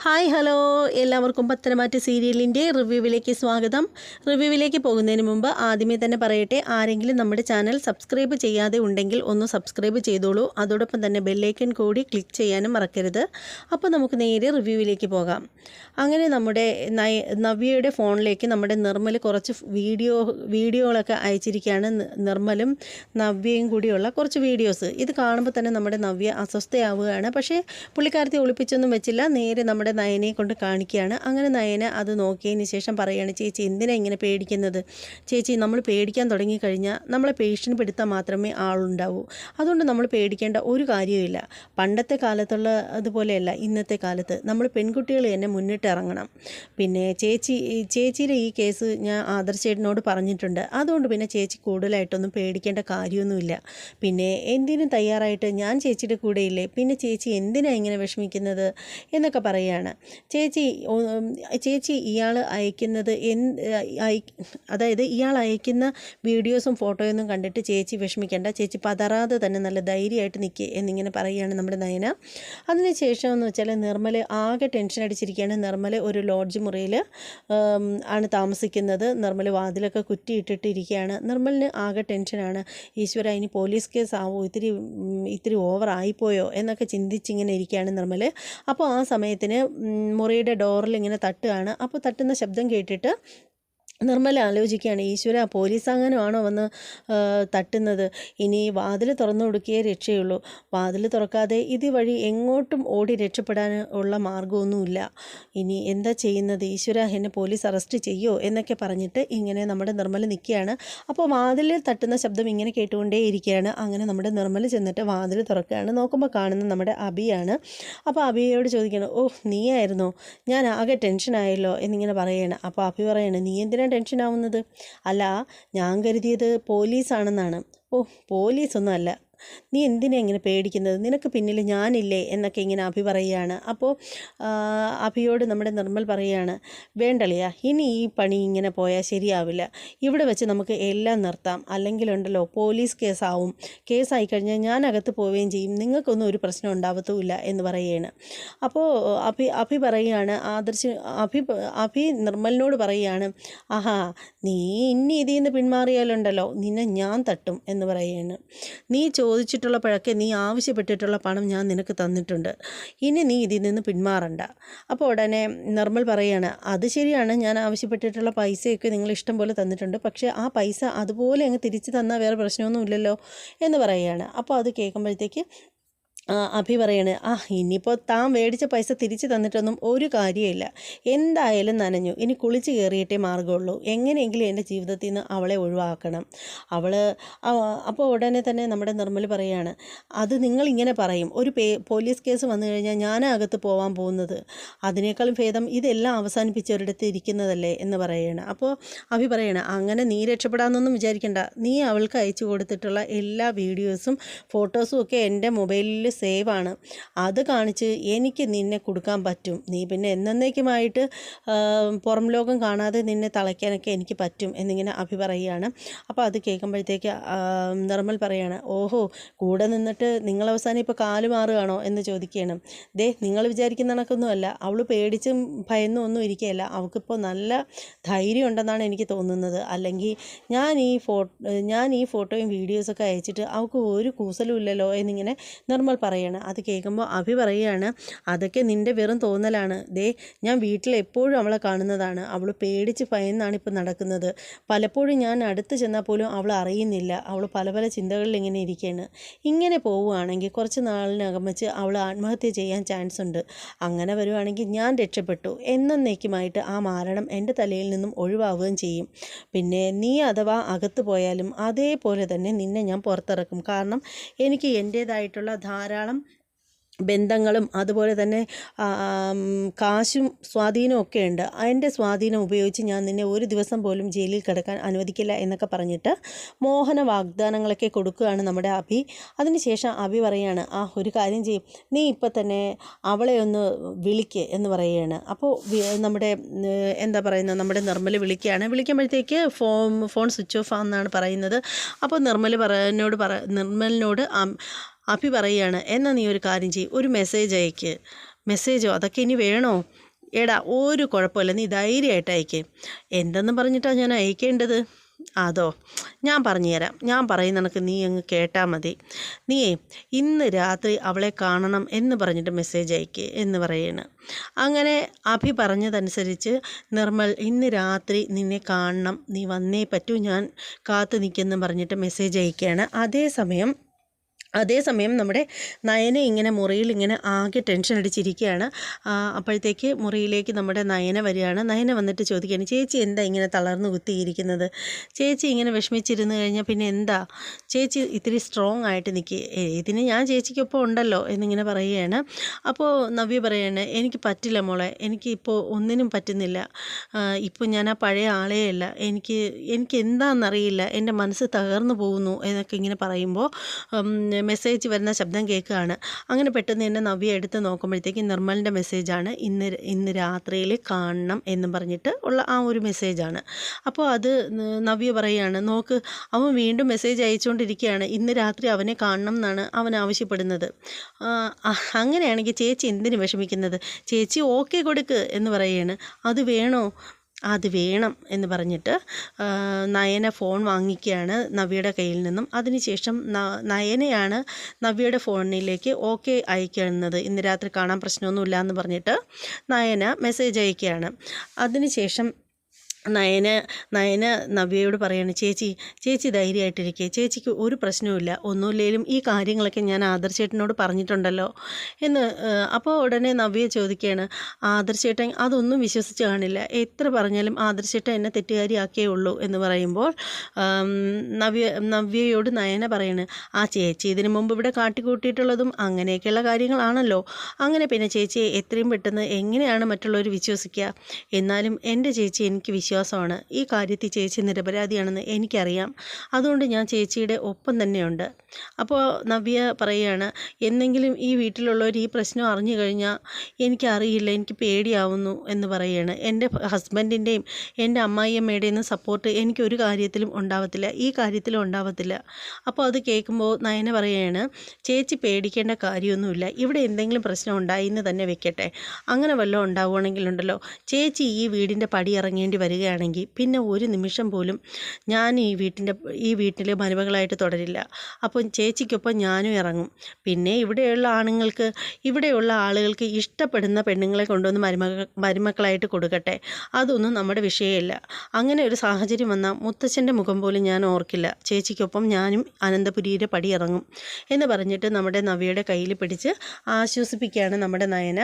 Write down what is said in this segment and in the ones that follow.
Hi hello. എല്ലാവർക്കും പത്തനംമാറ്റ സീരിയലിന്റെ റിവ്യൂവിലേക്ക് സ്വാഗതം. റിവ്യൂവിലേക്ക് പോകുന്നതിന് മുമ്പ് ആദ്യമേ തന്നെ പറയട്ടെ ആരെങ്കിലും നമ്മുടെ ചാനൽ സബ്സ്ക്രൈബ് ചെയ്യാതെ ഉണ്ടെങ്കിൽ ഒന്ന് സബ്സ്ക്രൈബ് ചെയ്തോളൂ. അതോടൊപ്പം തന്നെ ബെല്ലൈക്കൻ കൂടി ക്ലിക്ക് ചെയ്യാനും മറക്കരുത്. അപ്പോൾ നമുക്ക് നേരെ റിവ്യൂവിലേക്ക് പോകാം. അങ്ങനെ നമ്മുടെ നവ്യയുടെ ഫോണിലേക്ക് നമ്മുടെ നിർമ്മൽ കുറച്ച് വീഡിയോ വീഡിയോകളൊക്കെ അയച്ചിരിക്കുകയാണ്. നിർമ്മലും നവ്യയും കൂടിയുള്ള കുറച്ച് വീഡിയോസ്. ഇത് കാണുമ്പോൾ തന്നെ നമ്മുടെ നവ്യ അസ്വസ്ഥയാവുകയാണ്. പക്ഷേ പുള്ളിക്കാരത്തെ ഒളിപ്പിച്ചൊന്നും വെച്ചില്ല. നേരെ നമ്മുടെ നയനയെ കൊണ്ട് കാണിക്കുകയാണ്. അങ്ങനെ നയന അത് നോക്കിയതിന് ശേഷം പറയുകയാണ് ചേച്ചി എന്തിനാണ് ഇങ്ങനെ പേടിക്കുന്നത്? ചേച്ചി നമ്മൾ പേടിക്കാൻ തുടങ്ങിക്കഴിഞ്ഞാൽ നമ്മളെ പേഷ്യന്റ് പിടുത്താൻ മാത്രമേ ആളുണ്ടാവൂ. അതുകൊണ്ട് നമ്മൾ പേടിക്കേണ്ട ഒരു കാര്യവുമില്ല. പണ്ടത്തെ കാലത്തുള്ള അതുപോലെയല്ല ഇന്നത്തെ കാലത്ത് നമ്മൾ പെൺകുട്ടികൾ തന്നെ മുന്നിട്ട് ഇറങ്ങണം. പിന്നെ ചേച്ചി ചേച്ചിയുടെ ഈ കേസ് ഞാൻ ആദർശേട്ടനോട് പറഞ്ഞിട്ടുണ്ട്. അതുകൊണ്ട് പിന്നെ ചേച്ചി കൂടുതലായിട്ടൊന്നും പേടിക്കേണ്ട കാര്യമൊന്നുമില്ല. പിന്നെ എന്തിനും തയ്യാറായിട്ട് ഞാൻ ചേച്ചിയുടെ കൂടെയില്ലേ? പിന്നെ ചേച്ചി എന്തിനാണ് ഇങ്ങനെ വിഷമിക്കുന്നത്? എന്നൊക്കെ പറയുകയാണ് ചേച്ചി ചേച്ചി ഇയാൾ അയക്കുന്നത് അതായത് ഇയാൾ അയക്കുന്ന വീഡിയോസും ഫോട്ടോയൊന്നും കണ്ടിട്ട് ചേച്ചി വിഷമിക്കേണ്ട. ചേച്ചി പതറാതെ തന്നെ നല്ല ധൈര്യമായിട്ട് നിൽക്കുക എന്നിങ്ങനെ പറയുകയാണ് നമ്മുടെ നയന. അതിനുശേഷം എന്ന് വെച്ചാൽ നിർമ്മല ആകെ ടെൻഷൻ അടിച്ചിരിക്കുകയാണ്. നിർമ്മല ഒരു ലോഡ്ജ് മുറിയിൽ ആണ് താമസിക്കുന്നത്. നിർമ്മൽ വാതിലൊക്കെ കുറ്റിയിട്ടിട്ടിരിക്കുകയാണ്. നിർമ്മലിന് ആകെ ടെൻഷനാണ്. ഈശ്വര ഇനി പോലീസ് കേസ് ആവോ? ഇത്തിരി ഇത്തിരി ഓവറായിപ്പോയോ? എന്നൊക്കെ ചിന്തിച്ചിങ്ങനെ ഇരിക്കുകയാണ് നിർമ്മൽ അപ്പോൾ ആ സമയത്തിന് മുറിയുടെ ഡോറിൽ ഇങ്ങനെ തട്ടുകയാണ്. അപ്പോൾ തട്ടുന്ന ശബ്ദം കേട്ടിട്ട് നിർമ്മല ആലോചിക്കുകയാണ് ഈശ്വര പോലീസ് അങ്ങനെയാണോ വന്ന് തട്ടുന്നത്? ഇനി വാതിൽ തുറന്നു കൊടുക്കിയേ രക്ഷയുള്ളൂ. വാതിൽ തുറക്കാതെ ഇതുവഴി എങ്ങോട്ടും ഓടി രക്ഷപ്പെടാൻ ഉള്ള മാർഗമൊന്നുമില്ല ഇനി എന്താ ചെയ്യുന്നത്? ഈശ്വര എന്നെ പോലീസ് അറസ്റ്റ് ചെയ്യോ? എന്നൊക്കെ പറഞ്ഞിട്ട് ഇങ്ങനെ നമ്മുടെ നിർമ്മല നിൽക്കുകയാണ്. അപ്പോൾ വാതിലിൽ തട്ടുന്ന ശബ്ദം ഇങ്ങനെ കേട്ടുകൊണ്ടേ ഇരിക്കുകയാണ് അങ്ങനെ നമ്മുടെ നിർമ്മല ചെന്നിട്ട് വാതിൽ തുറക്കുകയാണ്. നോക്കുമ്പോൾ കാണുന്നത് നമ്മുടെ അബിയാണ്. അപ്പോൾ അബിയോട് ചോദിക്കണം ഓ നീയായിരുന്നോ? ഞാൻ ആകെ ടെൻഷനായല്ലോ എന്നിങ്ങനെ പറയുകയാണ്. അപ്പോൾ അബി പറയാണ് നീ എന്തിനാണ് ടെൻഷനാവുന്നത്? അല്ല ഞാൻ കരുതിയത് പോലീസാണെന്നാണ്. ഓ പോലീസൊന്നും അല്ല നീ എന്തിനാ ഇങ്ങനെ പേടിക്കുന്നത്? നിനക്ക് പിന്നിൽ ഞാനില്ലേ? എന്നൊക്കെ ഇങ്ങനെ അഭി പറയുകയാണ്. അപ്പോൾ അഭിയോട് നമ്മുടെ നിർമ്മൽ പറയുകയാണ് വേണ്ടളിയ ഇനി ഈ പണി ഇങ്ങനെ പോയാൽ ശരിയാവില്ല. ഇവിടെ വെച്ച് നമുക്ക് എല്ലാം നിർത്താം. അല്ലെങ്കിലുണ്ടല്ലോ പോലീസ് കേസാവും. കേസായി കഴിഞ്ഞാൽ ഞാൻ അകത്ത് പോവുകയും ചെയ്യും. നിങ്ങൾക്കൊന്നും ഒരു പ്രശ്നം ഉണ്ടാവത്തുമില്ല എന്ന് പറയുകയാണ്. അപ്പോൾ അഭി അഭി പറയുകയാണ് ആദർശ് അഭി അഭി നിർമ്മലിനോട് പറയുകയാണ് ആഹാ നീ ഇനി ഇതിൽ നിന്ന് പിന്മാറിയാലുണ്ടല്ലോ നിന്നെ ഞാൻ തട്ടും എന്ന് പറയുകയാണ്. നീ ചോദിച്ചിട്ടുള്ള പഴക്കെ നീ ആവശ്യപ്പെട്ടിട്ടുള്ള പണം ഞാൻ നിനക്ക് തന്നിട്ടുണ്ട്. ഇനി നീ ഇതിൽ നിന്ന് പിന്മാറണ്ട. അപ്പോൾ ഉടനെ നിർമ്മൽ പറയുകയാണ് അത് ശരിയാണ്. ഞാൻ ആവശ്യപ്പെട്ടിട്ടുള്ള പൈസയൊക്കെ നിങ്ങൾ ഇഷ്ടം പോലെ തന്നിട്ടുണ്ട്. പക്ഷേ ആ പൈസ അതുപോലെ അങ്ങ് തിരിച്ചു തന്നാൽ വേറെ പ്രശ്നമൊന്നുമില്ലല്ലോ എന്ന് പറയുകയാണ് അപ്പോൾ അത് കേൾക്കുമ്പോഴത്തേക്ക് അഭി പറയാണ് ആ ഇനിയിപ്പോൾ താൻ മേടിച്ച പൈസ തിരിച്ചു തന്നിട്ടൊന്നും ഒരു കാര്യമില്ല എന്തായാലും നനഞ്ഞു. ഇനി കുളിച്ച് കയറിയിട്ടേ മാർഗമുള്ളൂ എങ്ങനെയെങ്കിലും എന്റെ ജീവിതത്തിൽ നിന്ന് അവളെ ഒഴിവാക്കണം. അവൾ അപ്പോൾ ഉടനെ തന്നെ നമ്മുടെ നിർമ്മൽ പറയാണ് അത് നിങ്ങളിങ്ങനെ പറയും. ഒരു പേ പോലീസ് കേസ് വന്നു കഴിഞ്ഞാൽ ഞാനകത്ത് പോകാൻ പോകുന്നത്. അതിനേക്കാളും ഭേദം ഇതെല്ലാം അവസാനിപ്പിച്ചൊരിടത്ത് ഇരിക്കുന്നതല്ലേ? എന്ന് പറയാണ്. അപ്പോൾ അഭി പറയണം അങ്ങനെ നീ രക്ഷപ്പെടാമെന്നൊന്നും വിചാരിക്കണ്ട. നീ അവൾക്ക് അയച്ചു കൊടുത്തിട്ടുള്ള എല്ലാ വീഡിയോസും ഫോട്ടോസും ഒക്കെ എന്റെ മൊബൈലിൽ സേവ് ആണ് അത് കാണിച്ച് എനിക്ക് നിന്നെ കൊടുക്കാൻ പറ്റും. നീ പിന്നെ എന്നേക്കുമായിട്ട് പുറം ലോകം കാണാതെ നിന്നെ തളയ്ക്കാനൊക്കെ എനിക്ക് പറ്റും എന്നിങ്ങനെ അഭി പറയുകയാണ് അപ്പോൾ അത് കേൾക്കുമ്പോഴത്തേക്ക് നിർമ്മൽ പറയാണ് ഓഹോ കൂടെ നിന്നിട്ട് നിങ്ങൾ അവസാനം ഇപ്പോൾ കാൽ മാറുകയാണോ? എന്ന് ചോദിക്കുകയാണ്. ദേ നിങ്ങൾ വിചാരിക്കുന്ന കണക്കൊന്നുമല്ല അവൾ പേടിച്ചും ഭയന്നും ഒന്നും ഇരിക്കുകയല്ല. അവൾക്കിപ്പോൾ നല്ല ധൈര്യം ഉണ്ടെന്നാണ് എനിക്ക് തോന്നുന്നത്. അല്ലെങ്കിൽ ഞാൻ ഈ ഫോ ഞാൻ ഈ ഫോട്ടോയും വീഡിയോസൊക്കെ അയച്ചിട്ട് അവൾക്ക് ഒരു കൂസലും ഇല്ലല്ലോ എന്നിങ്ങനെ നിർമ്മൽ പറയാണ്. അത് കേൾക്കുമ്പോൾ അഭി പറയുകയാണ് അതൊക്കെ നിന്റെ വെറും തോന്നലാണ്. ദേ ഞാൻ വീട്ടിൽ എപ്പോഴും അവളെ കാണുന്നതാണ്. അവൾ പേടിച്ച് ഭയന്നാണ് ഇപ്പോൾ നടക്കുന്നത്. പലപ്പോഴും ഞാൻ അടുത്ത് ചെന്നാൽ പോലും അവൾ അറിയുന്നില്ല. അവൾ പല പല ചിന്തകളിൽ ഇങ്ങനെ ഇരിക്കുകയാണ് ഇങ്ങനെ പോവുകയാണെങ്കിൽ കുറച്ച് നാളിനകം വെച്ച് അവൾ ആത്മഹത്യ ചെയ്യാൻ ചാൻസ് ഉണ്ട്. അങ്ങനെ വരുവാണെങ്കിൽ ഞാൻ രക്ഷപ്പെട്ടു. എന്നേക്കുമായിട്ട് ആ മാരണം എന്റെ തലയിൽ നിന്നും ഒഴിവാവുകയും ചെയ്യും. പിന്നെ നീ അഥവാ അകത്ത് പോയാലും അതേപോലെ തന്നെ നിന്നെ ഞാൻ പുറത്തിറക്കും. കാരണം എനിക്ക് എന്റേതായിട്ടുള്ള ധാരാളം ബന്ധങ്ങളും അതുപോലെ തന്നെ കാശും സ്വാധീനവും ഒക്കെ ഉണ്ട്. അതിന്റെ സ്വാധീനം ഉപയോഗിച്ച് ഞാൻ നിന്നെ ഒരു ദിവസം പോലും ജയിലിൽ കിടക്കാൻ അനുവദിക്കില്ല എന്നൊക്കെ പറഞ്ഞിട്ട് മോഹന വാഗ്ദാനങ്ങളൊക്കെ കൊടുക്കുകയാണ് നമ്മുടെ അഭി. അതിനുശേഷം അഭി പറയാണ് ആ ഒരു കാര്യം ചെയ്യും. നീ ഇപ്പം തന്നെ അവളെ ഒന്ന് വിളിക്ക് എന്ന് പറയുകയാണ്. അപ്പോൾ നമ്മുടെ എന്താ പറയുന്നത് നമ്മുടെ നിർമ്മൽ വിളിക്കുകയാണ്. വിളിക്കുമ്പോഴത്തേക്ക് ഫോൺ ഫോൺ സ്വിച്ച് ഓഫ് ആണെന്നാണ് പറയുന്നത്. അപ്പോൾ നിർമ്മൽ പറ പറ നിർമ്മലിനോട് അഭി പറയുകയാണ് എന്നാൽ നീ ഒരു കാര്യം ചെയ്യും ഒരു മെസ്സേജ് അയക്ക്. മെസ്സേജോ അതൊക്കെ ഇനി വേണോ? എടാ ഒരു കുഴപ്പമില്ല നീ ധൈര്യമായിട്ട് അയക്ക്. എന്തെന്ന് പറഞ്ഞിട്ടാണ് ഞാൻ അയക്കേണ്ടത്? അതോ ഞാൻ പറഞ്ഞുതരാം. ഞാൻ പറയുന്ന നീ അങ്ങ് കേട്ടാൽ മതി. നീയേ ഇന്ന് രാത്രി അവളെ കാണണം എന്ന് പറഞ്ഞിട്ട് മെസ്സേജ് അയക്കേ എന്ന് പറയാണ് അങ്ങനെ അഭി പറഞ്ഞതനുസരിച്ച് നിർമ്മൽ ഇന്ന് രാത്രി നിന്നെ കാണണം നീ വന്നേ പറ്റൂ ഞാൻ കാത്തു നിൽക്കെന്ന് പറഞ്ഞിട്ട് മെസ്സേജ് അയക്കുകയാണ്. അതേസമയം അതേസമയം നമ്മുടെ നയന ഇങ്ങനെ മുറിയിൽ ഇങ്ങനെ ആകെ ടെൻഷൻ അടിച്ചിരിക്കുകയാണ്. അപ്പോഴത്തേക്ക് മുറിയിലേക്ക് നമ്മുടെ നയന വരികയാണ്. നയന വന്നിട്ട് ചോദിക്കുകയാണ് ചേച്ചി എന്താ ഇങ്ങനെ തളർന്നു കുത്തിയിരിക്കുന്നത്? ചേച്ചി ഇങ്ങനെ വിഷമിച്ചിരുന്നു കഴിഞ്ഞാൽ പിന്നെ എന്താ? ചേച്ചി ഇത്തിരി സ്ട്രോങ് ആയിട്ട് നിൽക്കുക ഇതിന് ഞാൻ ചേച്ചിക്കൊപ്പം ഉണ്ടല്ലോ എന്നിങ്ങനെ പറയുകയാണ്. അപ്പോൾ നവ്യ പറയാണ് എനിക്ക് പറ്റില്ല മോളെ എനിക്കിപ്പോൾ ഒന്നിനും പറ്റുന്നില്ല. ഇപ്പോൾ ഞാൻ ആ പഴയ ആളേ അല്ല. എനിക്ക് എനിക്ക് എന്താണെന്നറിയില്ല എന്റെ മനസ്സ് തകർന്നു പോകുന്നു എന്നൊക്കെ ഇങ്ങനെ പറയുമ്പോൾ മെസ്സേജ് വരുന്ന ശബ്ദം കേൾക്കുകയാണ്. അങ്ങനെ പെട്ടെന്ന് തന്നെ നവ്യ എടുത്ത് നോക്കുമ്പോഴത്തേക്ക് നിർമ്മലിന്റെ മെസ്സേജാണ് ഇന്ന് ഇന്ന് രാത്രിയിൽ കാണണം എന്നും പറഞ്ഞിട്ട് ഉള്ള ആ ഒരു മെസ്സേജാണ് അപ്പോൾ അത് നവ്യ പറയുകയാണ് നോക്ക് അവൻ വീണ്ടും മെസ്സേജ് അയച്ചുകൊണ്ടിരിക്കുകയാണ്. ഇന്ന് രാത്രി അവനെ കാണണം എന്നാണ് അവൻ ആവശ്യപ്പെടുന്നത്. അങ്ങനെയാണെങ്കിൽ ചേച്ചി എന്തിനു വിഷമിക്കുന്നത്? ചേച്ചി ഓക്കെ കൊടുക്ക് എന്ന് പറയുകയാണ്. അത് വേണോ? അത് വേണം എന്ന് പറഞ്ഞിട്ട് നയന ഫോൺ വാങ്ങിക്കുകയാണ് നവ്യയുടെ കയ്യിൽ നിന്നും. അതിനുശേഷം നയനയാണ് നവ്യയുടെ ഫോണിലേക്ക് ഓക്കെ അയക്കുന്നത്. ഇന്ന് രാത്രി കാണാൻ പ്രശ്നമൊന്നുമില്ല എന്ന് പറഞ്ഞിട്ട് നയന മെസ്സേജ് അയക്കുകയാണ്. അതിനുശേഷം നയന നയന നവ്യയോട് പറയാണ് ചേച്ചി ചേച്ചി ധൈര്യമായിട്ടിരിക്കുക ചേച്ചിക്ക് ഒരു പ്രശ്നവുമില്ല. ഒന്നുമില്ലെങ്കിലും ഈ കാര്യങ്ങളൊക്കെ ഞാൻ ആദർശേട്ടനോട് പറഞ്ഞിട്ടുണ്ടല്ലോ. എന്ന് അപ്പോൾ ഉടനെ നവ്യ ചോദിക്കുകയാണ് ആദർശേട്ടൻ അതൊന്നും വിശ്വസിച്ച് കാണില്ല. എത്ര പറഞ്ഞാലും ആദർശേട്ടൻ എന്നെ തെറ്റുകാരിയാക്കേ ഉള്ളൂ. എന്ന് പറയുമ്പോൾ നവ്യ നവ്യയോട് നയന പറയാണ് ആ ചേച്ചി ഇതിനു മുമ്പ് ഇവിടെ കാട്ടിക്കൂട്ടിയിട്ടുള്ളതും അങ്ങനെയൊക്കെയുള്ള കാര്യങ്ങളാണല്ലോ. അങ്ങനെ പിന്നെ ചേച്ചിയെ എത്രയും പെട്ടെന്ന് എങ്ങനെയാണ് മറ്റുള്ളവർ വിശ്വസിക്കുക? എന്നാലും എന്റെ ചേച്ചി എനിക്ക് വിശ്വാസമാണ് ഈ കാര്യത്തിൽ ചേച്ചി നിരപരാധിയാണെന്ന് എനിക്കറിയാം. അതുകൊണ്ട് ഞാൻ ചേച്ചിയുടെ ഒപ്പം തന്നെയുണ്ട്. അപ്പോൾ നവ്യ പറയുകയാണ് എന്നെങ്കിലും ഈ വീട്ടിലുള്ളവർ ഈ പ്രശ്നം അറിഞ്ഞു കഴിഞ്ഞാൽ എനിക്കറിയില്ല എനിക്ക് പേടിയാവുന്നു എന്ന് പറയുകയാണ് എന്റെ ഹസ്ബൻഡിന്റെയും എന്റെ അമ്മായിയമ്മയുടെയും സപ്പോർട്ട് എനിക്ക് ഒരു കാര്യത്തിലും ഉണ്ടാവത്തില്ല. ഈ കാര്യത്തിലും ഉണ്ടാവത്തില്ല. അപ്പോൾ അത് കേൾക്കുമ്പോൾ നയന പറയുകയാണ് ചേച്ചി പേടിക്കേണ്ട കാര്യമൊന്നുമില്ല. ഇവിടെ എന്തെങ്കിലും പ്രശ്നം ഉണ്ടായി എന്ന് തന്നെ വെക്കട്ടെ. അങ്ങനെ വല്ലതും ഉണ്ടാവുകയാണെങ്കിലുണ്ടല്ലോ. ചേച്ചി ഈ വീടിന്റെ പടി ഇറങ്ങേണ്ടി വരികയാണെങ്കിൽ പിന്നെ ഒരു നിമിഷം പോലും ഞാൻ ഈ വീട്ടിന്റെ ഈ വീട്ടിൽ മരുമകളായിട്ട് തുടരില്ല. അപ്പം ചേച്ചിക്കൊപ്പം ഞാനും ഇറങ്ങും. പിന്നെ ഇവിടെയുള്ള ആണുങ്ങൾക്ക് ഇവിടെയുള്ള ആളുകൾക്ക് ഇഷ്ടപ്പെടുന്ന പെണ്ണുങ്ങളെ കൊണ്ടുവന്ന് മരുമക മരുമക്കളായിട്ട് കൊടുക്കട്ടെ. അതൊന്നും നമ്മുടെ വിഷയമല്ല. അങ്ങനെ ഒരു സാഹചര്യം വന്നാൽ മുത്തച്ഛന്റെ മുഖം പോലും ഞാൻ ഓർക്കില്ല. ചേച്ചിക്കൊപ്പം ഞാനും അനന്തപുരിയുടെ പടി ഇറങ്ങും എന്ന് പറഞ്ഞിട്ട് നമ്മുടെ നവിയുടെ കയ്യിൽ പിടിച്ച് ആശ്വസിപ്പിക്കുകയാണ് നമ്മുടെ നയന.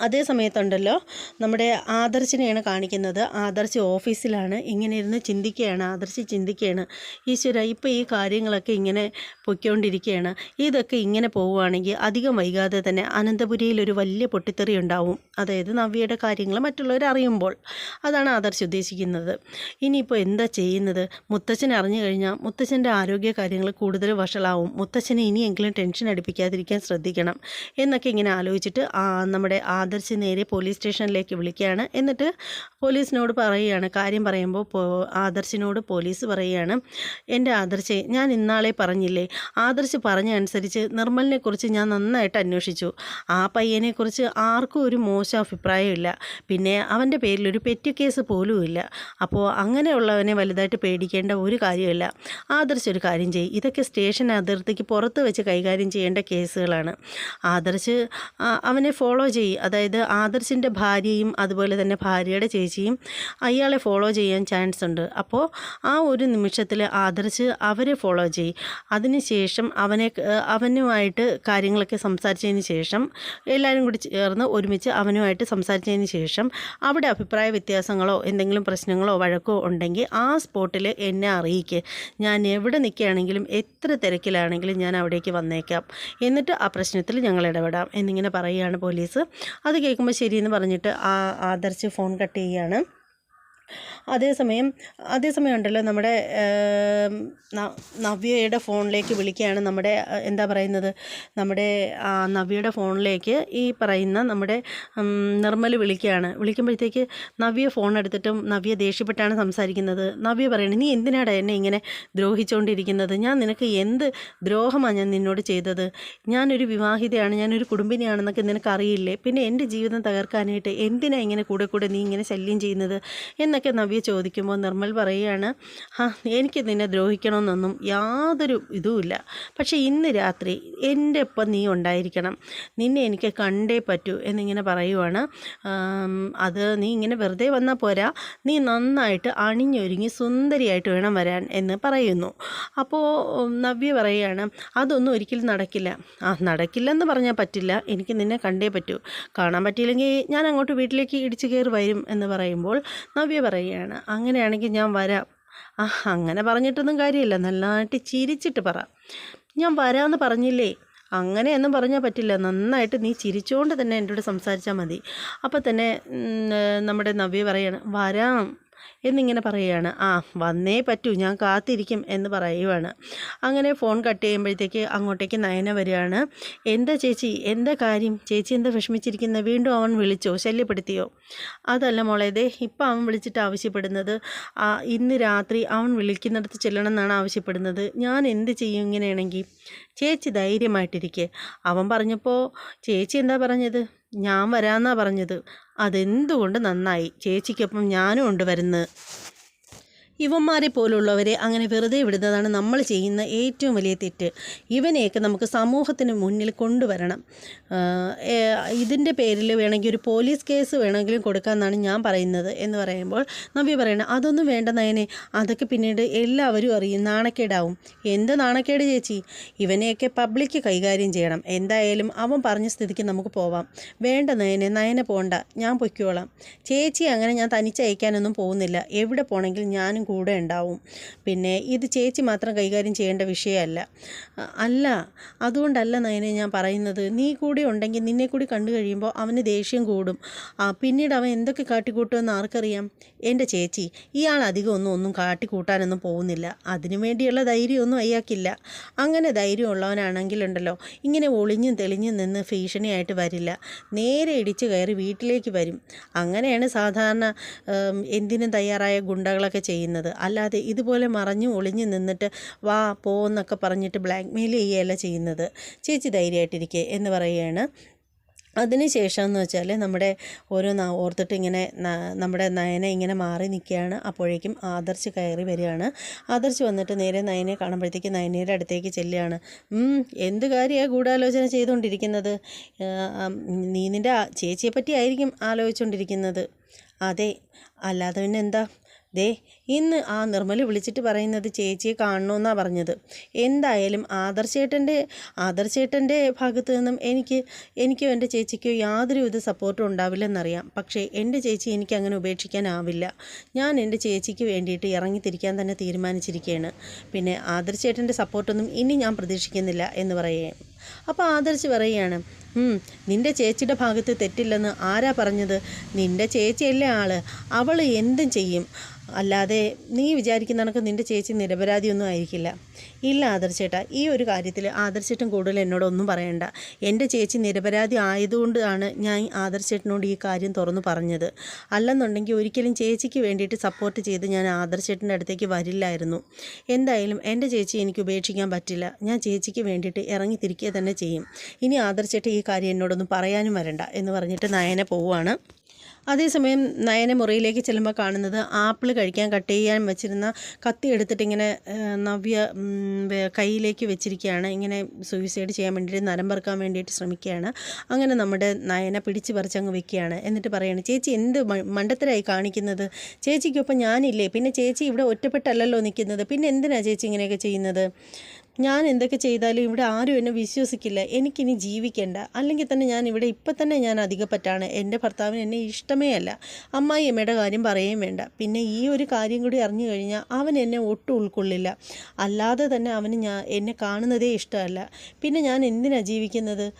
അതേ സമയത്തുണ്ടല്ലോ നമ്മുടെ ആദർശിനെയാണ് കാണിക്കുന്നത്. ആദർശ് ഓഫീസിലാണ്. ഇങ്ങനെ ഇരുന്ന് ചിന്തിക്കുകയാണ്. ആദർശ് ചിന്തിക്കുകയാണ്. ഈശ്വര ഇപ്പോൾ ഈ കാര്യങ്ങളൊക്കെ ഇങ്ങനെ പൊയ്ക്കൊണ്ടിരിക്കുകയാണ്. ഇതൊക്കെ ഇങ്ങനെ പോവുകയാണെങ്കിൽ അധികം വൈകാതെ തന്നെ അനന്തപുരിയിൽ ഒരു വലിയ പൊട്ടിത്തെറി ഉണ്ടാവും. അതായത് നവ്യയുടെ കാര്യങ്ങൾ മറ്റുള്ളവർ അറിയുമ്പോൾ അതാണ് ആദർശ് ഉദ്ദേശിക്കുന്നത്. ഇനിയിപ്പോൾ എന്താ ചെയ്യുന്നത്? മുത്തച്ഛൻ അറിഞ്ഞു കഴിഞ്ഞാൽ മുത്തച്ഛന്റെ ആരോഗ്യ കാര്യങ്ങൾ കൂടുതൽ വഷളാവും. മുത്തച്ഛനെ ഇനിയെങ്കിലും ടെൻഷൻ അടിപ്പിക്കാതിരിക്കാൻ ശ്രദ്ധിക്കണം എന്നൊക്കെ ഇങ്ങനെ ആലോചിച്ചിട്ട് നമ്മുടെ ആ ആദർശ് നേരെ പോലീസ് സ്റ്റേഷനിലേക്ക് വിളിക്കുകയാണ്. എന്നിട്ട് പോലീസിനോട് പറയുകയാണ്. കാര്യം പറയുമ്പോൾ ആദർശിനോട് പോലീസ് പറയുകയാണ്. എന്റെ ആദർശ് ഞാൻ ഇന്നാളെ പറഞ്ഞില്ലേ? ആദർശ് പറഞ്ഞ അനുസരിച്ച് നിർമ്മലിനെക്കുറിച്ച് ഞാൻ നന്നായിട്ട് അന്വേഷിച്ചു. ആ പയ്യനെക്കുറിച്ച് ആർക്കും ഒരു മോശം അഭിപ്രായമില്ല. പിന്നെ അവന്റെ പേരിൽ ഒരു പെറ്റ് കേസ് പോലുമില്ല. അപ്പോൾ അങ്ങനെയുള്ളവനെ വലുതായിട്ട് പേടിക്കേണ്ട ഒരു കാര്യമില്ല. ആദർശ് ഒരു കാര്യം ചെയ്യും. ഇതൊക്കെ സ്റ്റേഷൻ അതിർത്തിക്ക് പുറത്ത് വെച്ച് കൈകാര്യം ചെയ്യേണ്ട കേസുകളാണ്. ആദർശ് അവനെ ഫോളോ ചെയ്യും. അതായത് ആദർശിന്റെ ഭാര്യയും അതുപോലെ തന്നെ ഭാര്യയുടെ ചേച്ചിയും അയാളെ ഫോളോ ചെയ്യാൻ ചാൻസ് ഉണ്ട്. അപ്പോൾ ആ ഒരു നിമിഷത്തിൽ ആദർശ് അവരെ ഫോളോ ചെയ്യും അതിനുശേഷം അവനെ അവനുമായിട്ട് കാര്യങ്ങളൊക്കെ സംസാരിച്ചതിന് ശേഷം എല്ലാവരും കൂടി ചേർന്ന് ഒരുമിച്ച് അവനുമായിട്ട് സംസാരിച്ചതിന് ശേഷം അവിടെ അഭിപ്രായ വ്യത്യാസങ്ങളോ എന്തെങ്കിലും പ്രശ്നങ്ങളോ വഴക്കോ ഉണ്ടെങ്കിൽ ആ സ്പോട്ടിൽ എന്നെ അറിയിക്കുക ഞാൻ എവിടെ നിൽക്കുകയാണെങ്കിലും എത്ര തിരക്കിലാണെങ്കിലും ഞാൻ അവിടേക്ക് വന്നേക്കാം. എന്നിട്ട് ആ പ്രശ്നത്തിൽ ഞങ്ങൾ ഇടപെടാം എന്നിങ്ങനെ പറയുകയാണ് പോലീസ്. അത് കേൾക്കുമ്പോൾ ശരിയെന്ന് പറഞ്ഞിട്ട് ആ ആദർശ് ഫോൺ കട്ട് ചെയ്യുകയാണ് അതേസമയം അതേസമയം ഉണ്ടല്ലോ നമ്മുടെ നവ്യയുടെ ഫോണിലേക്ക് വിളിക്കുകയാണ് നമ്മുടെ എന്താ പറയുന്നത് നമ്മുടെ നവ്യയുടെ ഫോണിലേക്ക് ഈ പറയുന്ന നമ്മുടെ നിർമ്മൽ വിളിക്കുകയാണ്. വിളിക്കുമ്പോഴത്തേക്ക് നവ്യ ഫോൺ എടുത്തിട്ടും നവ്യ ദേഷ്യപ്പെട്ടാണ് സംസാരിക്കുന്നത്. നവ്യ പറയണേ നീ എന്തിനാടാ എന്നെ ഇങ്ങനെ ദ്രോഹിച്ചുകൊണ്ടിരിക്കുന്നത് ഞാൻ നിനക്ക് എന്ത് ദ്രോഹമാണ് ഞാൻ നിന്നോട് ചെയ്തത്? ഞാനൊരു വിവാഹിതയാണ് ഞാനൊരു കുടുംബിനിയാണെന്നൊക്കെ നിനക്കറിയില്ലേ? പിന്നെ എന്റെ ജീവിതം തകർക്കാനായിട്ട് എന്തിനാണ് ഇങ്ങനെ കൂടെ കൂടെ നീ ഇങ്ങനെ ശല്യം ചെയ്യുന്നത്? എന്നൊക്കെ നവ്യ ചോദിക്കുമ്പോൾ നിർമ്മൽ പറയുകയാണ് ആ എനിക്ക് നിന്നെ ദ്രോഹിക്കണമെന്നൊന്നും യാതൊരു ഇതുമില്ല. പക്ഷേ ഇന്ന് രാത്രി എന്റെ ഒപ്പം നീ ഉണ്ടായിരിക്കണം. നിന്നെ എനിക്ക് കണ്ടേ പറ്റൂ എന്നിങ്ങനെ പറയുവാണ്. അത് നീ ഇങ്ങനെ വെറുതെ വന്നാൽ പോരാ. നീ നന്നായിട്ട് അണിഞ്ഞൊരുങ്ങി സുന്ദരിയായിട്ട് വേണം വരാൻ എന്ന് പറയുന്നു. അപ്പോൾ നവ്യ പറയുകയാണ് അതൊന്നും ഒരിക്കലും നടക്കില്ല. ആ നടക്കില്ലെന്ന് പറഞ്ഞാൽ പറ്റില്ല. എനിക്ക് നിന്നെ കണ്ടേ പറ്റൂ. കാണാൻ പറ്റിയില്ലെങ്കിൽ ഞാൻ അങ്ങോട്ട് വീട്ടിലേക്ക് ഇടിച്ചു കയറി വരും എന്ന് പറയുമ്പോൾ നവ്യ പറയുകയാണ്. അങ്ങനെയാണെങ്കിൽ ഞാൻ വരാം. ആ അങ്ങനെ പറഞ്ഞിട്ടൊന്നും കാര്യമില്ല. നന്നായിട്ട് ചിരിച്ചിട്ട് പറ. ഞാൻ വരാമെന്ന് പറഞ്ഞില്ലേ? അങ്ങനെയൊന്നും പറഞ്ഞാൽ പറ്റില്ല. നന്നായിട്ട് നീ ചിരിച്ചുകൊണ്ട് തന്നെ എന്റെ കൂടെ സംസാരിച്ചാൽ മതി. അപ്പോൾ തന്നെ നമ്മുടെ നവ്യ പറയാണ് വരാം. എന്നിങ്ങനെ പറയുകയാണ് ആ വന്നേ പറ്റൂ ഞാൻ കാത്തിരിക്കും എന്ന് പറയുവാണ്. അങ്ങനെ ഫോൺ കട്ട് ചെയ്യുമ്പോഴത്തേക്ക് അങ്ങോട്ടേക്ക് നയന വരികയാണ് എന്താ ചേച്ചി എന്താ കാര്യം? ചേച്ചി എന്താ വിഷമിച്ചിരിക്കുന്നത് വീണ്ടും അവൻ വിളിച്ചോ? ശല്യപ്പെടുത്തിയോ? അതല്ല മോളെ ദേ ഇപ്പം അവൻ വിളിച്ചിട്ട് ആവശ്യപ്പെടുന്നത്. ഇന്ന് രാത്രി അവൻ വിളിക്കുന്നിടത്ത് ചെല്ലണം എന്നാണ് ആവശ്യപ്പെടുന്നത്. ഞാൻ എന്ത് ചെയ്യും ഇങ്ങനെയാണെങ്കിൽ? ചേച്ചി ധൈര്യമായിട്ടിരിക്കെ. അവൻ പറഞ്ഞപ്പോൾ ചേച്ചി എന്താ പറഞ്ഞത്? ഞാൻ വരാമെന്നാണ് പറഞ്ഞത്. അതെന്തുകൊണ്ട് നന്നായി? ചേച്ചിക്കൊപ്പം ഞാനും ഉണ്ട് വരുന്നത് ഇവന്മാരെ പോലുള്ളവരെ അങ്ങനെ വെറുതെ വിടുന്നതാണ് നമ്മൾ ചെയ്യുന്ന ഏറ്റവും വലിയ തെറ്റ്. ഇവനെയൊക്കെ നമുക്ക് സമൂഹത്തിന് മുന്നിൽ കൊണ്ടുവരണം. ഇതിന്റെ പേരിൽ വേണമെങ്കിൽ ഒരു പോലീസ് കേസ് വേണമെങ്കിലും കൊടുക്കാമെന്നാണ് ഞാൻ പറയുന്നത് എന്ന് പറയുമ്പോൾ നവ്യ പറയണം അതൊന്നും വേണ്ട നയനെ അതൊക്കെ പിന്നീട് എല്ലാവരും അറിയും നാണക്കേടാവും. എന്ത് നാണക്കേട് ചേച്ചി? ഇവനെയൊക്കെ പബ്ലിക്ക് കൈകാര്യം ചെയ്യണം. എന്തായാലും അവൻ പറഞ്ഞ സ്ഥിതിക്ക് നമുക്ക് പോവാം. വേണ്ട നയനെ നയനെ പോണ്ട. ഞാൻ പൊയ്ക്കോളാം. ചേച്ചി അങ്ങനെ ഞാൻ തനിച്ചയക്കാനൊന്നും പോകുന്നില്ല. എവിടെ പോകണമെങ്കിൽ ഞാനും കൂടെ ഉണ്ടാവും. പിന്നെ ഇത് ചേച്ചി മാത്രം കൈകാര്യം ചെയ്യേണ്ട വിഷയമല്ല. അല്ല അതുകൊണ്ടല്ല നയനെ ഞാൻ പറയുന്നത്. നീ കൂടി ഉണ്ടെങ്കിൽ നിന്നെ കൂടി കണ്ടു കഴിയുമ്പോൾ അവന് ദേഷ്യം കൂടും. പിന്നീട് അവൻ എന്തൊക്കെ കാട്ടിക്കൂട്ടുമെന്ന് ആർക്കറിയാം? എന്റെ ചേച്ചി ഇയാൾ അധികം ഒന്നും ഒന്നും കാട്ടിക്കൂട്ടാനൊന്നും പോകുന്നില്ല. അതിനു വേണ്ടിയുള്ള ധൈര്യമൊന്നും അയാൾക്കില്ല. അങ്ങനെ ധൈര്യമുള്ളവനാണെങ്കിലുണ്ടല്ലോ. ഇങ്ങനെ ഒളിഞ്ഞും തെളിഞ്ഞും നിന്ന് ഭീഷണിയായിട്ട് വരില്ല. നേരെ ഇടിച്ച് കയറി വീട്ടിലേക്ക് വരും. അങ്ങനെയാണ് സാധാരണ എന്തിനും തയ്യാറായ ഗുണ്ടകളൊക്കെ ചെയ്യുന്നത്. അല്ലാതെ ഇതുപോലെ മറഞ്ഞു ഒളിഞ്ഞു നിന്നിട്ട് വാ പോ എന്നൊക്കെ പറഞ്ഞിട്ട് ബ്ലാക്ക് മെയിൽ ചെയ്യുകയല്ല ചെയ്യുന്നത്. ചേച്ചി ധൈര്യമായിട്ടിരിക്കുക എന്ന് പറയുകയാണ്. അതിനുശേഷം എന്ന് വെച്ചാൽ നമ്മുടെ ഓരോ ഓർത്തിട്ട് ഇങ്ങനെ നമ്മുടെ നയന ഇങ്ങനെ മാറി നിൽക്കുകയാണ്. അപ്പോഴേക്കും ആദർശ് കയറി വരികയാണ്. ആദർശ് വന്നിട്ട് നേരെ നയനെ കാണുമ്പോഴത്തേക്ക് നയനയുടെ അടുത്തേക്ക് ചെല്ലുകയാണ്. "ഉം, എന്ത് കാര്യമാണ് ഗൂഢാലോചന ചെയ്തുകൊണ്ടിരിക്കുന്നത്? നീ നിന്റെ ചേച്ചിയെപ്പറ്റി ചേച്ചിയെ പറ്റി ആയിരിക്കും ആലോചിച്ചുകൊണ്ടിരിക്കുന്നത്. അതെ അല്ലാതെ പിന്നെ എന്താ? ദേ ഇന്ന് ആ നിർമ്മൽ വിളിച്ചിട്ട് പറയുന്നത് ചേച്ചിയെ കാണണമെന്നാണ് പറഞ്ഞത്. എന്തായാലും ആദർശേട്ടന്റെ ആദർശേട്ടന്റെ ഭാഗത്തു നിന്നും എനിക്ക് എനിക്കോ എന്റെ ചേച്ചിക്കോ യാതൊരു വിധ സപ്പോർട്ടും ഉണ്ടാവില്ലെന്നറിയാം. പക്ഷേ എന്റെ ചേച്ചി എനിക്ക് അങ്ങനെ ഉപേക്ഷിക്കാനാവില്ല. ഞാൻ എന്റെ ചേച്ചിക്ക് വേണ്ടിയിട്ട് ഇറങ്ങിത്തിരിക്കാൻ തന്നെ തീരുമാനിച്ചിരിക്കുകയാണ് പിന്നെ ആദർശേട്ടന്റെ സപ്പോർട്ടൊന്നും ഇനി ഞാൻ പ്രതീക്ഷിക്കുന്നില്ല എന്ന് പറയേ അപ്പോൾ ആദർശ് പറയുകയാണ് നിന്റെ ചേച്ചിയുടെ ഭാഗത്ത് തെറ്റില്ലെന്ന് ആരാ പറഞ്ഞത്? നിന്റെ ചേച്ചിയല്ലേ ആൾ. അവൾ എന്തും ചെയ്യും. അല്ലാതെ നീ വിചാരിക്കുന്ന കണക്ക് നിന്റെ ചേച്ചി നിരപരാധിയൊന്നും ആയിരിക്കില്ല. ഇല്ല ആദർശേട്ടാ ഈ ഒരു കാര്യത്തിൽ ആദർശേട്ടൻ കൂടുതൽ എന്നോടൊന്നും പറയണ്ട. എന്റെ ചേച്ചി നിരപരാധി ആയതുകൊണ്ടാണ് ഞാൻ ആദർശേട്ടനോട് ഈ കാര്യം തുറന്നു പറഞ്ഞത്. അല്ലെന്നുണ്ടെങ്കിൽ ഒരിക്കലും ചേച്ചിക്ക് വേണ്ടിയിട്ട് സപ്പോർട്ട് ചെയ്ത് ഞാൻ ആദർശേട്ടന്റെ അടുത്തേക്ക് വരില്ലായിരുന്നു. എന്തായാലും എന്റെ ചേച്ചി എനിക്ക് ഉപേക്ഷിക്കാൻ പറ്റില്ല. ഞാൻ ചേച്ചിക്ക് വേണ്ടിയിട്ട് ഇറങ്ങി തിരിക്കുക തന്നെ ചെയ്യും. ഇനി ആദർശേട്ടൻ ഈ കാര്യം എന്നോടൊന്നും പറയാനും വരണ്ട എന്ന് പറഞ്ഞിട്ട് നയനെ പോവുകയാണ് അതേസമയം നയന മുറിയിലേക്ക് ചെല്ലുമ്പോൾ കാണുന്നത് ആപ്പിൾ കഴിക്കാൻ കട്ട് ചെയ്യാൻ വെച്ചിരുന്ന കത്തി എടുത്തിട്ട് ഇങ്ങനെ നവ്യ കയ്യിലേക്ക് വെച്ചിരിക്കുകയാണ്. ഇങ്ങനെ സൂയിസൈഡ് ചെയ്യാൻ വേണ്ടിയിട്ട് നരം പറക്കാൻ വേണ്ടിയിട്ട് ശ്രമിക്കുകയാണ്. അങ്ങനെ നമ്മുടെ നയന പിടിച്ച് പറിച്ചങ്ങ് വെക്കുകയാണ്. എന്നിട്ട് പറയുകയാണ് ചേച്ചി എന്ത് മണ്ടത്തരായി കാണിക്കുന്നത്? ചേച്ചിക്കൊപ്പം ഞാനില്ലേ? പിന്നെ ചേച്ചി ഇവിടെ ഒറ്റപ്പെട്ടല്ലല്ലോ നിൽക്കുന്നത്. പിന്നെ എന്തിനാണ് ചേച്ചി ഇങ്ങനെയൊക്കെ ചെയ്യുന്നത്? ഞാൻ എന്തൊക്കെ ചെയ്താലും ഇവിടെ ആരും എന്നെ വിശ്വസിക്കില്ല. എനിക്കിനി ജീവിക്കേണ്ട. അല്ലെങ്കിൽ തന്നെ ഞാൻ ഇവിടെ ഇപ്പം തന്നെ ഞാൻ അധികപ്പറ്റാണ്. എന്റെ ഭർത്താവിന് എന്നെ ഇഷ്ടമേ അല്ല. അമ്മായി അമ്മയുടെ കാര്യം പറയുകയും വേണ്ട. പിന്നെ ഈ ഒരു കാര്യം കൂടി അറിഞ്ഞു കഴിഞ്ഞാൽ അവൻ എന്നെ ഒട്ടും ഉൾക്കൊള്ളില്ല. അല്ലാതെ തന്നെ അവന് ഞാൻ എന്നെ കാണുന്നതേ ഇഷ്ടമല്ല. പിന്നെ ഞാൻ എന്തിനാ ജീവിക്കുന്നത്?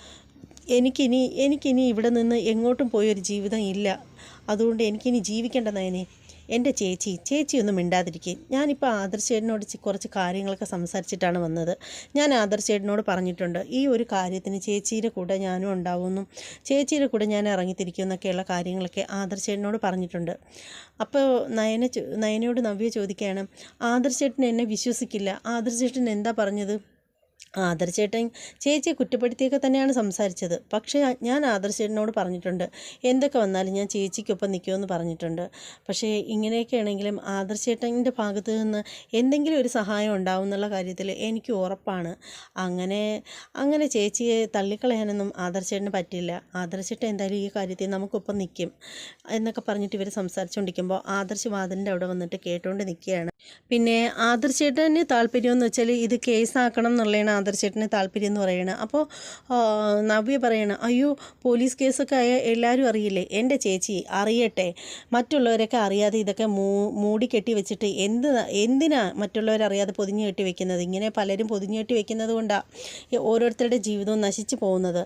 എനിക്കിനി എനിക്കിനി ഇവിടെ നിന്ന് എങ്ങോട്ടും പോയൊരു ജീവിതം ഇല്ല. അതുകൊണ്ട് എനിക്കിനി ജീവിക്കേണ്ട നയനെ. എന്റെ ചേച്ചി ചേച്ചിയൊന്നും ഒന്നും മിണ്ടാതിരിക്കും. ഞാനിപ്പോൾ ആദർശേട്ടനോട് കുറച്ച് കാര്യങ്ങളൊക്കെ സംസാരിച്ചിട്ടാണ് വന്നത്. ഞാൻ ആദർശേട്ടനോട് പറഞ്ഞിട്ടുണ്ട് ഈ ഒരു കാര്യത്തിന് ചേച്ചിയുടെ കൂടെ ഞാനും ഉണ്ടാവുമെന്നും ചേച്ചിയുടെ കൂടെ ഞാൻ ഇറങ്ങിത്തിരിക്കുമെന്നൊക്കെയുള്ള കാര്യങ്ങളൊക്കെ ആദർശേട്ടനോട് പറഞ്ഞിട്ടുണ്ട്. അപ്പോൾ നയന നയനയോട് നവ്യ ചോദിക്കുകയാണ് ആദർശേട്ടൻ എന്നെ വിശ്വസിക്കില്ല. ആദർശേട്ടൻ എന്താ പറഞ്ഞത്? ആദർശേട്ടൻ ചേച്ചിയെ കുറ്റപ്പെടുത്തിയൊക്കെ തന്നെയാണ് സംസാരിച്ചത്. പക്ഷേ ഞാൻ ആദർശേട്ടനോട് പറഞ്ഞിട്ടുണ്ട്. എന്തൊക്കെ വന്നാലും ഞാൻ ചേച്ചിക്കൊപ്പം നിൽക്കുമെന്ന് പറഞ്ഞിട്ടുണ്ട്. പക്ഷേ ഇങ്ങനെയൊക്കെ ആണെങ്കിലും ആദർശേട്ടന്റെ ഭാഗത്തു നിന്ന് എന്തെങ്കിലും ഒരു സഹായം ഉണ്ടാവും എന്നുള്ള കാര്യത്തിൽ എനിക്ക് ഉറപ്പാണ്. അങ്ങനെ അങ്ങനെ ചേച്ചിയെ തള്ളിക്കളയാനൊന്നും ആദർശേട്ടന് പറ്റില്ല. ആദർശേട്ടൻ എന്തായാലും ഈ കാര്യത്തിൽ നമുക്കൊപ്പം നിൽക്കും എന്നൊക്കെ പറഞ്ഞിട്ട് ഇവർ സംസാരിച്ചുകൊണ്ടിരിക്കുമ്പോൾ ആദർശ് വാതിലിന്റെ അവിടെ വന്നിട്ട് കേട്ടുകൊണ്ട് നിൽക്കുകയാണ് പിന്നെ ആദർശേട്ടന് താല്പര്യമെന്ന് വെച്ചാൽ ഇത് കേസാക്കണം എന്നുള്ളതാണ് ആദർശേട്ടന് താല്പര്യം എന്ന് പറയുന്നത് അപ്പോൾ നവ്യ പറയണം അയ്യോ പോലീസ് കേസൊക്കെ ആയ എല്ലാവരും അറിയില്ലേ? എന്റെ ചേച്ചി അറിയട്ടെ. മറ്റുള്ളവരൊക്കെ അറിയാതെ ഇതൊക്കെ മൂ മൂടി കെട്ടി വെച്ചിട്ട് എന്ത് എന്തിനാ മറ്റുള്ളവരറിയാതെ പൊതിഞ്ഞു കെട്ടി വെക്കുന്നത്? ഇങ്ങനെ പലരും പൊതിഞ്ഞു കെട്ടി വെക്കുന്നത് കൊണ്ടാണ് ഓരോരുത്തരുടെ ജീവിതവും നശിച്ചു പോകുന്നത്.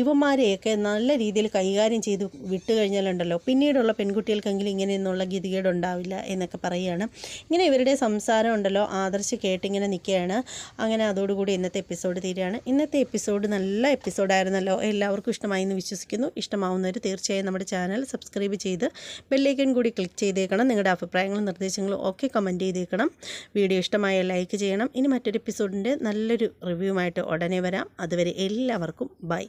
ഇവന്മാരെയൊക്കെ നല്ല രീതിയിൽ കൈകാര്യം ചെയ്ത് വിട്ടു കഴിഞ്ഞാലുണ്ടല്ലോ. പിന്നീടുള്ള പെൺകുട്ടികൾക്കെങ്കിലും ഇങ്ങനെയൊന്നുള്ള ഗതികേട് ഉണ്ടാവില്ല എന്നൊക്കെ പറയുകയാണ് ഇങ്ങനെ ഇവരുടെ സംസാരം ഉണ്ടല്ലോ ആദർശ് കേട്ടിങ്ങനെ നിൽക്കുകയാണ്. അങ്ങനെ അതോടുകൂടി ഇന്നത്തെ എപ്പിസോഡ് തീരുകയാണ്. ഇന്നത്തെ എപ്പിസോഡ് നല്ല എപ്പിസോഡായിരുന്നല്ലോ എല്ലാവർക്കും ഇഷ്ടമായി എന്ന് വിശ്വസിക്കുന്നു. ഇഷ്ടമാവുന്നവർ തീർച്ചയായും നമ്മുടെ ചാനൽ സബ്സ്ക്രൈബ് ചെയ്ത് ബെല്ലൈക്കൺ കൂടി ക്ലിക്ക് ചെയ്തേക്കണം. നിങ്ങളുടെ അഭിപ്രായങ്ങളും നിർദ്ദേശങ്ങളും ഒക്കെ കമന്റ് ചെയ്തേക്കണം. വീഡിയോ ഇഷ്ടമായ ലൈക്ക് ചെയ്യണം. ഇനി മറ്റൊരു എപ്പിസോഡിന്റെ നല്ലൊരു റിവ്യൂമായിട്ട് ഉടനെ വരാം. അതുവരെ എല്ലാവർക്കും ബൈ